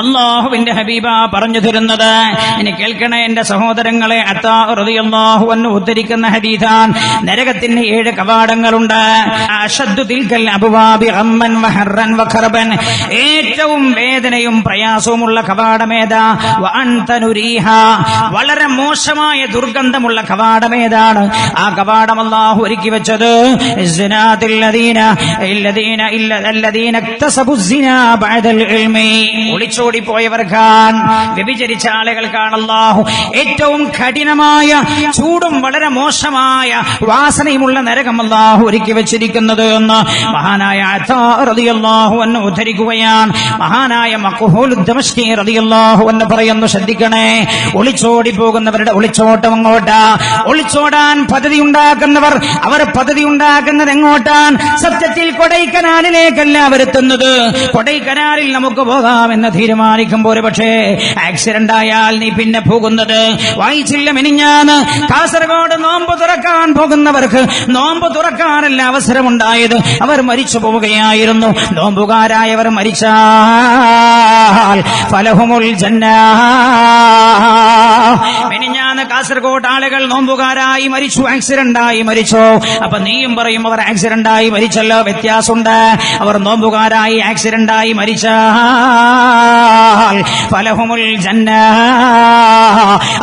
അള്ളാഹുവിന്റെ ഹബീബ പറഞ്ഞു തരുന്നത്. ഇനി കേൾക്കണേ എന്റെ സഹോദരങ്ങളെ അത്താഹു എന്ന് ഉദ്ധരിക്കുന്ന ഹദീഥാൻ. നരകത്തിന് ഏഴ് കവാടങ്ങളുണ്ട്. ഏറ്റവും വേദനയും പ്രയാസവുമുള്ള കവാടമേതാ? വളരെ മോശമായ ദുർഗന്ധമുള്ള കവാടമേതാണ്. ആ കവാടം അള്ളാഹു ഒരുക്കി വെച്ചത് ഇസ്നാതിൽ ഓടിപ്പോയവർക്കാൻ വ്യഭിചരിച്ച ആളുകൾക്കാണല്ലാഹു ഏറ്റവും കഠിനമായ ചൂടും വളരെ മോശമായ വാസനയുമുള്ള നരകം അല്ലാഹു ഒരുക്കി വെച്ചിരിക്കുന്നത് എന്ന് മഹാനായ അള്ളാഹു എന്ന് ഉദ്ധരിക്കുകയാണ്. മഹാനായ റതിയല്ലാഹു എന്ന് പറയുന്നു ശ്രദ്ധിക്കണേ. ഒളിച്ചോടി പോകുന്നവരുടെ ഒളിച്ചോട്ടം എങ്ങോട്ടാ? ഒളിച്ചോടാൻ പദ്ധതി ഉണ്ടാക്കുന്നവർ അവർ പദ്ധതി ഉണ്ടാക്കുന്നത് എങ്ങോട്ടാണ്? സത്യത്തിൽ കൊടൈക്കനാലിലേക്കല്ല അവരെത്തുന്നത് കൊടൈക്കനാലിൽ നമുക്ക് പോകാമെന്ന തീരുമാനം തീരുമാനിക്കുമ്പോൾ പോലെ പക്ഷേ ആക്സിഡന്റ് ആയാൽ നീ പിന്നെ പോകുന്നത് വായിച്ചില്ല മിനിഞ്ഞാന്ന് കാസർഗോഡ് നോമ്പ് തുറക്കാൻ പോകുന്നവർക്ക് നോമ്പ് തുറക്കാനല്ല അവസരമുണ്ടായത്? അവർ മരിച്ചു പോവുകയായിരുന്നു. നോമ്പുകാരായവർ മരിച്ചാൽ ഫലഹുമുൽ ജന്ന കാസർഗോഡ് ആളുകൾ നോമ്പുകാരായി മരിച്ചു ആക്സിഡന്റ് ആയി മരിച്ചു. അപ്പൊ നീയും പറയും അവർ ആക്സിഡന്റ് ആയി മരിച്ചല്ലോ വ്യത്യാസമുണ്ട്. അവർ നോമ്പുകാരായി ആക്സിഡന്റ് ആയി മരിച്ചാൽ ഫലഹുമുൽ ജന്ന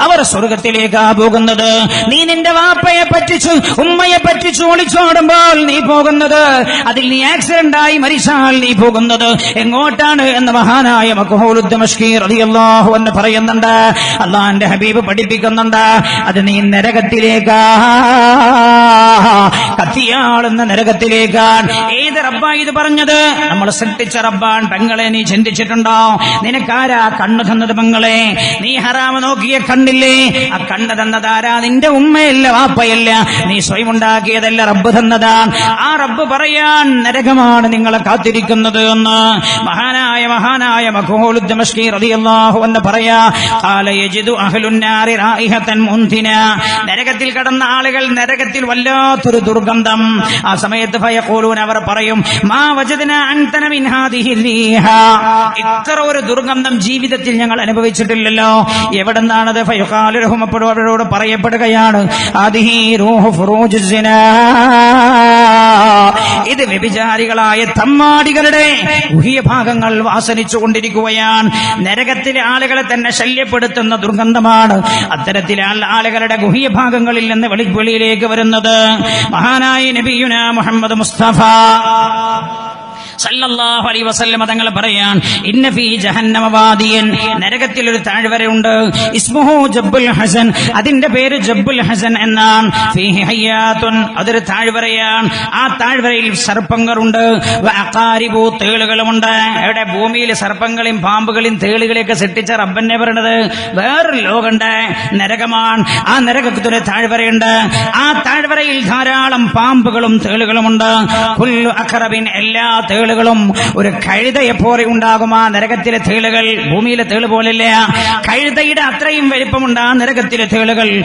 അവർ സ്വർഗത്തിലേക്കാ പോകുന്നത്. നീ നിന്റെ വാപ്പയെ പറ്റിച്ചു ഉമ്മയെ പറ്റിച്ചു ഒളിച്ചോടുമ്പോൾ നീ പോകുന്നത്. അതിൽ നീ ആക്സിഡന്റ് ആയി മരിച്ചാൽ നീ പോകുന്നത്. എങ്ങോട്ടാണ് എന്ന് മഹാനായ മക്കഹോലുദ്ദമഷ്കീർ റളിയല്ലാഹു എന്ന് പറയുന്നുണ്ട്. അള്ളാന്റെ ഹബീബ് പഠിപ്പിക്കുന്നുണ്ട്. അത് നീ നരകത്തിലേക്കാ. കത്തിയാളുന്ന നരകത്തിലേക്കാണ്. ഏത് റബ്ബാ ഇത് പറഞ്ഞത്? നമ്മൾ സൃഷ്ടിച്ച റബ്ബാൻ പെങ്ങളെ നീ ചിന്തിച്ചിട്ടുണ്ടോ? നിനക്കാരാ കണ്ണു തന്നത് പെങ്ങളെ? നീ ഹറാമ നോക്കിയ കണ്ണില്ലേ? ആ കണ്ണ് തന്നതാരാ? നിന്റെ ഉമ്മയല്ല വാപ്പയല്ല? നീ സ്വയം ഉണ്ടാക്കിയതല്ല റബ്ബ് തന്നതാണ്. ആ റബ്ബ് പറയാൻ നരകമാണ് നിങ്ങളെ കാത്തിരിക്കുന്നത് എന്ന്. മഹാനായ മഹാനായ മഖൂലുദ്ദമഷ്കി റളിയല്ലാഹു എന്ന് പറയാ യജിദു അഹ്ലുന്നാരി മുൻതിന നരകത്തിൽ കടന്ന ആളുകൾ നരകത്തിൽ വല്ലാത്തൊരു ദുർഗന്ധം. ആ സമയത്ത് ഫയഖൂലൂൻ അവർ പറയും മാ വജദ്ന ഇത്ര ഒരു ദുർഗന്ധം ജീവിതത്തിൽ ഞങ്ങൾ അനുഭവിച്ചിട്ടില്ലല്ലോ. എവിടെന്നാണത്? ഫയഖാലു ലഹും അപ്പോഴും അവരോട് പറയപ്പെടുകയാണ് ഇത് വ്യഭിചാരികളായ തമ്മാടികളുടെ ഉഹിയ ഭാഗങ്ങൾ വാസനിച്ചു കൊണ്ടിരിക്കുകയാണ് നരകത്തിലെ ആളുകളെ തന്നെ ശല്യപ്പെടുത്തുന്ന ദുർഗന്ധമാണ്. അത്തരത്തിലെ ആളുകളുടെ ഗുഹ്യ ഭാഗങ്ങളിൽ നിന്ന് വെളി വരുന്നത്. മഹാനായ നബിയുന മുഹമ്മദ് മുസ്തഫ. സല്ലല്ലാഹു അലൈഹി വസല്ലം തങ്ങൾ പറയാൻ ഇന്ന ഫീ ജഹന്നമ വാദിയൻ. നരകത്തിൽ ഒരു താഴ്വരയുണ്ട് ഇസ്മുഹു ജബ്ബുൽ ഹസൻ. അതിന്റെ പേര് ജബ്ബുൽ ഹസൻ എന്നാണ്. ഫീഹി ഹയ്യാത്തുൻ. അതൊരു താഴ്വരയാണ്. ആ താഴ്വരയിൽ സർപ്പങ്ങളുണ്ട്. വഅഖാരിബു തേളുകളുമുണ്ട്. അവിടെ ഭൂമിയിൽ സർപ്പങ്ങളെയും പാമ്പുകളെയും തേളുകളെയൊക്കെ സൃഷ്ടിച്ച റബ്ബനെ പറയണത്. വേറൊരു ലോകമുണ്ട്. നരകമാണ്. ആ നരകത്തിന് താഴ്വരയുണ്ട്. ആ താഴ്വരയിൽ ധാരാളം പാമ്പുകളും തേളുകളുമുണ്ട്. എല്ലാ തേളുകളും. ഒരു കഴുതയെ പോലെ ഉണ്ടാകും ആ നരകത്തിലെ തേളുകൾ. ഭൂമിയിലെ തേൾ പോലില്ല? കഴുതയുടെ അത്രയും വലിപ്പമുണ്ട് ആ നരകത്തിലെ തേളുകൾ.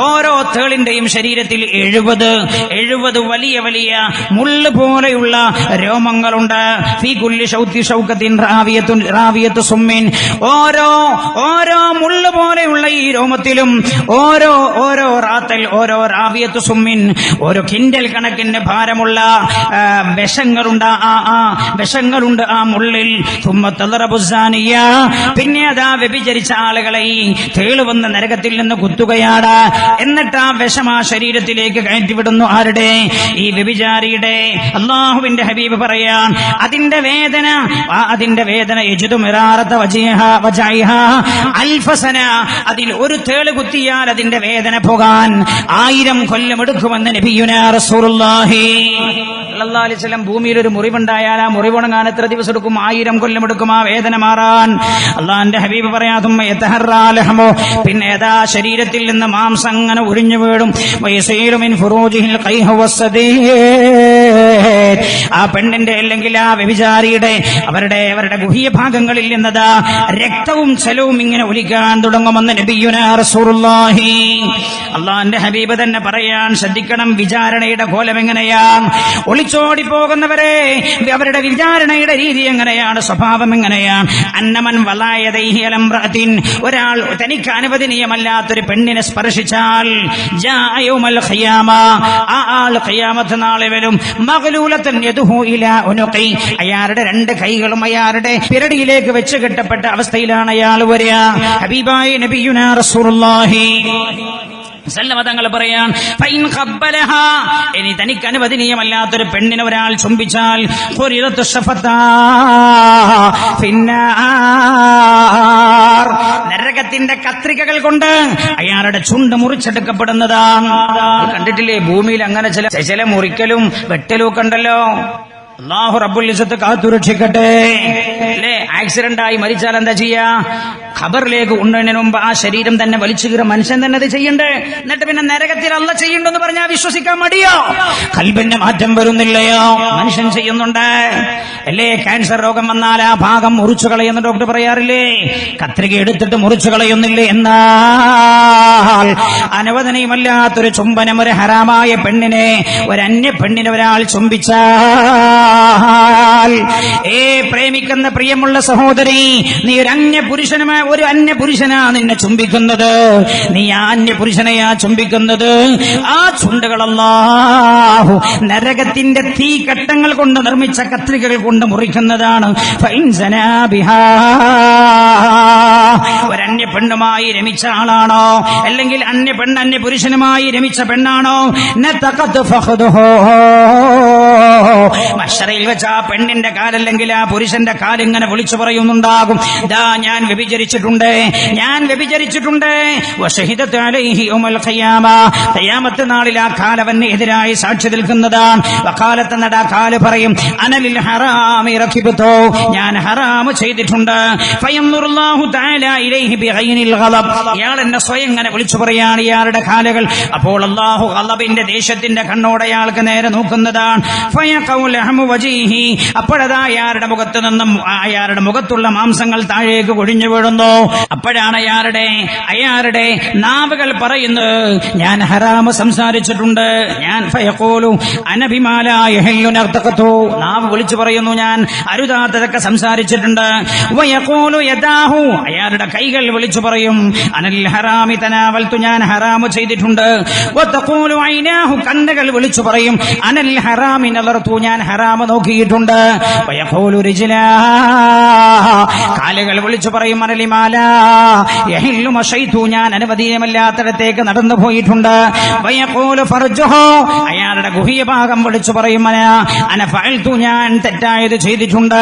ഓരോ തേളിന്റെയും ശരീരത്തിൽ എഴുപത് എഴുപത് വലിയ വലിയ മുള്ള് പോലെയുള്ള രോമങ്ങളുണ്ട്. ഓരോ ഓരോ മുള്ള് പോലെയുള്ള ഈ രോമത്തിലും ഓരോ ഓരോ റാത്തൽ ഓരോ റാവിയത്ത് സുമ്മിൻ. ഓരോ കിൻഡൽ കണക്കിന് ഭാരമുള്ള വിഷങ്ങളുണ്ട് ആ ആ വിഷങ്ങളുണ്ട് ആ മുള്ളിൽ. തുമ്മത്തലറബുസാനിയ പിന്നെ അതാ വ്യഭിചരിച്ച ആളുകളെ തേൾ നരകത്തിൽ നിന്ന് കുത്തുകയാണ് എന്നിട്ട് ആ വിഷം ആ ശരീരത്തിലേക്ക് കയറ്റിവിടുന്നു ആരുടെ? ഈ വ്യഭിചാരിയുടെ. അള്ളാഹുവിന്റെ ഹബീബ് പറയാൻ അതിന്റെ വേദന അതിന്റെ വേദന അൽഫസന അതിൽ ഒരു തേൾ കുത്തിയാൽ അതിന്റെ വേദന പോകാൻ ആയിരം കൊല്ലം എടുക്കുമെന്ന് നബിയുനാ റസൂലുള്ളാഹി. വസല്ലം ഭൂമിയിൽ ഒരു മുറിവുണ്ടായാൽ ആ മുറിവുണങ്ങാൻ എത്ര ദിവസം എടുക്കും ആയിരം കൊല്ലം എടുക്കും ആ വേദന മാറാൻ. അള്ളാന്റെ ഹബീബ് പറയാതും പിന്നെ ഏതാ ശരീരത്തിൽ നിന്ന് മാംസം അങ്ങനെ ഒഴിഞ്ഞു വീടും ആ പെണ്ണിന്റെ അല്ലെങ്കിൽ ആ വ്യഭിചാരിയുടെ അവരുടെ അവരുടെ ഗുഹ്യ ഭാഗങ്ങളിൽ നിന്നതാ രക്തവും ചലവും ഇങ്ങനെ ഒലിക്കാൻ തുടങ്ങുമെന്ന് നബിയുന റസൂലുള്ളാഹി. അള്ളാന്റെ ഹബീബ് തന്നെ പറയാൻ ശ്രദ്ധിക്കണം വിചാരണയുടെ കോലം എങ്ങനെയാ? ഒളിച്ചോടി ഓടിപ്പോകുന്നവരെ അവരുടെ വിചാരണയുടെ രീതി എങ്ങനെയാണ് സ്വഭാവം എങ്ങനെയാണ് അന്നമൻ വലായ വലായതൈഹിയലംറത്തിൻ ഒരാൾ തനിക്ക് അനുവദനീയമല്ലാത്തൊരു പെണ്ണിനെ സ്പർശിച്ചാൽ ആ അയാളുടെ രണ്ട് കൈകളും അയാളുടെ പിരടിയിലേക്ക് വെച്ച് കെട്ടപ്പെട്ട അവസ്ഥയിലാണ് അയാൾ വരിക. ഹബീബായി നബിയുനാ റസൂലുള്ളാഹി. തങ്ങൾ പറയാൻ ഇനി തനിക്ക് അനുവദനീയമല്ലാത്തൊരു പെണ്ണിനെ ഒരാൾ ചുംബിച്ചാൽ നരകത്തിന്റെ കത്രികകൾ കൊണ്ട് അയാളുടെ ചുണ്ട് മുറിച്ചെടുക്കപ്പെടുന്നതാണ്. കണ്ടിട്ടില്ലേ? ഭൂമിയിൽ അങ്ങനെ ചില ചില മുറിക്കലും വെട്ടലും ഒക്കെ ഉണ്ടല്ലോ. അള്ളാഹു റബ്ബുൽ ഇസത്ത് കാത്തുരക്ഷിക്കട്ടെ. അല്ലേ ആക്സിഡന്റ് ആയി മരിച്ചാൽ എന്താ ചെയ്യാ? ഖബറിലേക്ക് ഉണ്ടതിന് മുമ്പ് ആ ശരീരം തന്നെ വലിച്ചു കീറ മനുഷ്യൻ തന്നെ അത് ചെയ്യണ്ടേ? എന്നിട്ട് പിന്നെ നരകത്തിൽ അല്ല ചെയ്യണ്ടെന്ന് പറഞ്ഞാൽ വിശ്വസിക്കാൻ മടിയോ? കൽബിന്റെ മാറ്റം വരുന്നില്ലയോ? മനുഷ്യൻ ചെയ്യുന്നുണ്ട്. അല്ലേ ക്യാൻസർ രോഗം വന്നാൽ ആ ഭാഗം മുറിച്ചു കളയുന്ന ഡോക്ടർ പറയാറില്ലേ? കത്രിക എടുത്തിട്ട് മുറിച്ചു കളയുന്നില്ലേ? എന്നാൽ അനവദനയുമല്ലാത്തൊരു ചുംബനം ഒരു ഹറാമായ പെണ്ണിനെ ഒരു അന്യ പെണ്ണിനെ ഒരാൾ ചുംബിച്ചാൽ ഏ പ്രേമിക്കുന്ന പ്രിയമുള്ള സഹോദരി നീ ഒരു അന്യ പുരുഷനുമായി ഒരു അന്യ പുരുഷനാ നിന്നെ ചുംബിക്കുന്നത്. നീ ആ അന്യ പുരുഷനെയാ ചുംബിക്കുന്നത്. ആ ചുണ്ടുകളല്ലാഹു നരകത്തിന്റെ തീ ഘട്ടങ്ങൾ കൊണ്ട് നിർമ്മിച്ച കത്രികകൾ കൊണ്ട് മുറിക്കുന്നതാണ്. ഒരന്യ പെണ്ണുമായി രമിച്ച ആളാണോ? അല്ലെങ്കിൽ അന്യ പെണ്ണ് അന്യ പുരുഷനുമായി രമിച്ച പെണ്ണാണോ ഫഖദുഹു. വെച്ച് ആ പെണ്ണിന്റെ കാലല്ലെങ്കിൽ ആ പുരുഷന്റെ കാലിങ്ങനെ വിളിച്ചു പറയുന്നുണ്ടാകും. ദാ ഞാൻ വ്യഭിചരിച്ചിട്ടുണ്ട്. ഞാൻ വ്യഭിചരിച്ചിട്ടുണ്ട്. ഖിയാമത്ത് നാളിൽ ആ കാലവന് എതിരായി സാക്ഷി നിൽക്കുന്നതാണ്. വക്കാലത്ത് നട കാൽ പറയും അനലിൽ ഹറാമി റഖിബത്തോ ഞാൻ ഹറാമ് ചെയ്തിട്ടുണ്ട്. ഇയാൾ എന്നെ സ്വയം ഇങ്ങനെ വിളിച്ചു പറയാണ് ഇയാളുടെ കാലുകൾ. അപ്പോൾ അള്ളാഹു ഗളബിന്റെ ദേശത്തിന്റെ കണ്ണോടെ അയാൾക്ക് നേരെ നോക്കുന്നതാണ്. അപ്പോഴതാ അയാളുടെ മുഖത്ത് നിന്നും അയാളുടെ മുഖത്തുള്ള മാംസങ്ങൾ താഴേക്ക് കൊഴിഞ്ഞു വീഴുന്നു. അപ്പോഴാണ് അയാളുടെ അയാളുടെ നാവുകൾ പറയുന്നത് ഞാൻ ഹറാമ് സംസാരിച്ചിട്ടുണ്ട്. ഞാൻ ഫയക്കോലു ഹെല്ലുനർത്തക്കത്തു നാവ് വിളിച്ചു പറയുന്നു ഞാൻ അരുതാത്തതൊക്കെ സംസാരിച്ചിട്ടുണ്ട്. അയാളുടെ കൈകൾ വിളിച്ചു പറയും അനൽ ഹറാമി തനാവൽത്തു ഞാൻ ഹറാമ് ചെയ്തിട്ടുണ്ട്. കണ്ണുകൾ വിളിച്ചു പറയും അനൽ ഹറാമി നലർത്തു ഞാൻ ഹറാമ് നോക്കിയിട്ടുണ്ട്. കാലുകൾ വിളിച്ചു പറയും അനലിമാല ഞാൻ അനുവദീയമല്ലാത്തടത്തേക്ക് നടന്നു പോയിട്ടുണ്ട്. അയാളുടെ ഗുഹ്യ ഭാഗം വിളിച്ചു പറയും അന ഫഅൽതു ഞാൻ തെറ്റായത് ചെയ്തിട്ടുണ്ട്.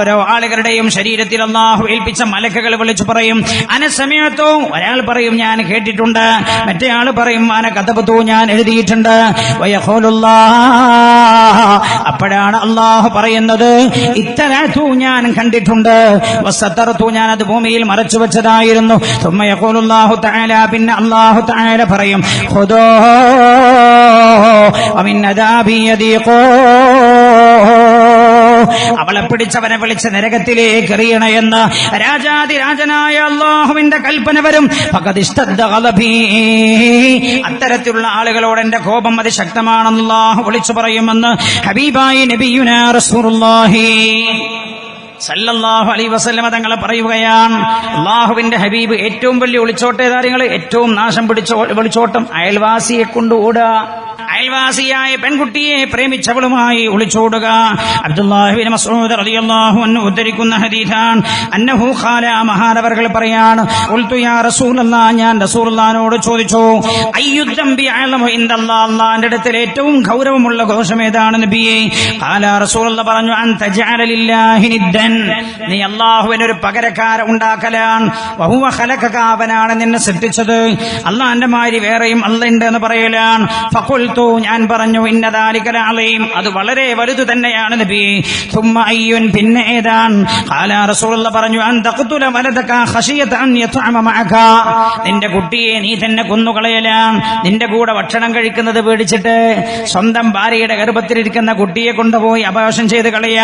ഓരോ ആളുകളുടെയും ശരീരത്തിൽ അള്ളാഹു ഏൽപ്പിച്ച മലക്കുകൾ വിളിച്ചു പറയും അന സമയത്തോ? ഒരാൾ പറയും ഞാൻ കേട്ടിട്ടുണ്ട്. മറ്റേ ആൾ പറയും അന കഥപത്തു ഞാൻ എഴുതിയിട്ടുണ്ട്. അപ്പോഴാണ് അള്ളാഹു പറയുന്നത് ഇത്തരത്തു ഞാൻ കണ്ടിട്ടുണ്ട്. വസത്തറത്തു ഞാൻ അത് ഭൂമിയിൽ മറച്ചു വെച്ചതായിരുന്നു. തുമ്മയക്കോലുല്ലാഹു താല പിന്നെ അള്ളാഹു താല പറയും ഹുദോ അമിന്നതാബിയതീ അവളെ പിടിച്ചവനെ വിളിച്ച് നരകത്തിലേക്ക് എറിയണയെന്ന് രാജാതിരാജനായ അള്ളാഹുവിന്റെ കൽപ്പന വരും. അത്തരത്തിലുള്ള ആളുകളോട് എന്റെ കോപം അതിശക്തമാണെന്ന് അള്ളാഹു വിളിച്ചു പറയുമെന്ന് ഹബീബായി നബിയുന റസൂലുള്ളാഹി സല്ലല്ലാഹു വസല്ലമ തങ്ങളെ പറയുകയാണ്. അള്ളാഹുവിന്റെ ഹബീബ് ഏറ്റവും വലിയ ഒളിച്ചോട്ടേതാര്യങ്ങൾ ഏറ്റവും നാശം പിടിച്ച വിളിച്ചോട്ടം അയൽവാസിയെ കൊണ്ട് അയൽവാസിയായ പെൺകുട്ടിയെ പ്രേമിച്ചവളുമായി ഒളിച്ചോടുക അബ്ദുല്ലാഹിബിൻ റളിയല്ലാഹു അൻഹു ഉദ്ധരിക്കുന്ന ഹദീസാണ്. അന്നഹു ഖാല മഹാനവർകൾ പറയാണ് ഉൽതു യാ ഞാൻ റസൂലുള്ളാഹിനോട് ചോദിച്ചു അയ്യുദ്ദംബി അഅലമു ഇൻദല്ലാഹ് ഏറ്റവും ഗൗരവമുള്ള ദോഷം ഏതാണ് നബിയെ? ഖാല പറഞ്ഞു അൻ തജഅല ലില്ലാഹി നീ അല്ലാഹുവിന് ഒരു പകരക്കാര ഉണ്ടാക്കലാണ്. അവനാണ് നിന്നെ സൃഷ്ടിച്ചത്. അള്ളാന്റെ മാതിരി വേറെയും അല്ല ഉണ്ട് എന്ന് പറയലാണ്. ഫഖുൽതു ഫഖുൽതു ഞാൻ പറഞ്ഞു ഇന്നതാലിക്കലാളെയും അത് വളരെ വലുത് തന്നെയാണ് നബി. സുമ്മ അയ്യുൻ പിന്നെ ഏതാൻ കാലാ റസൂലുള്ള പറഞ്ഞു അൻ വലതക ഖശിയത നിന്റെ കുട്ടിയെ നീ തന്നെ കൊന്നുകളയലാം നിന്റെ കൂടെ ഭക്ഷണം കഴിക്കുന്നത് പേടിച്ചിട്ട് സ്വന്തം ഭാര്യയുടെ ഗർഭത്തിലിരിക്കുന്ന കുട്ടിയെ കൊണ്ടുപോയി അപകാശം ചെയ്ത് കളയ.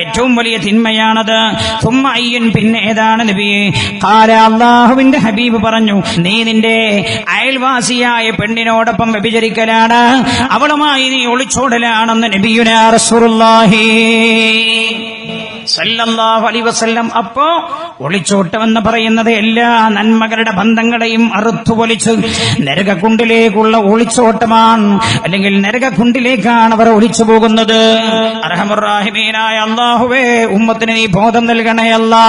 ഏറ്റവും വലിയ തിന്മയാണത്. സുമ്മ അയ്യൻ പിന്നെ ഏതാണ് നബി? കാല അള്ളാഹുവിന്റെ ഹബീബ് പറഞ്ഞു നീ നിന്റെ അയൽവാസിയായ പെണ്ണിനോടൊപ്പം വ്യഭിചരിക്കലാണ്. അവളുമായി നീ ഒളിച്ചോടലാണെന്ന് നബിയുനാ റസൂലുള്ളാഹി. സല്ലല്ലാഹു അലൈഹി വസല്ലം അപ്പോ ഒളിച്ചോട്ടമെന്ന് പറയുന്നത് എല്ലാ നന്മകളുടെ ബന്ധങ്ങളെയും അറുത്തുപൊലിച്ച് നരകക്കുണ്ടിലേക്കുള്ള ഒളിച്ചോട്ടമാണ്. അല്ലെങ്കിൽ നരകക്കുണ്ടിലേക്കാണ് അവർ ഒളിച്ചു പോകുന്നത്. അർഹമുറാഹിമീനായ അള്ളാഹുവേ ഉമ്മത്തിന് നീ ബോധം നൽകണേ അല്ലാ.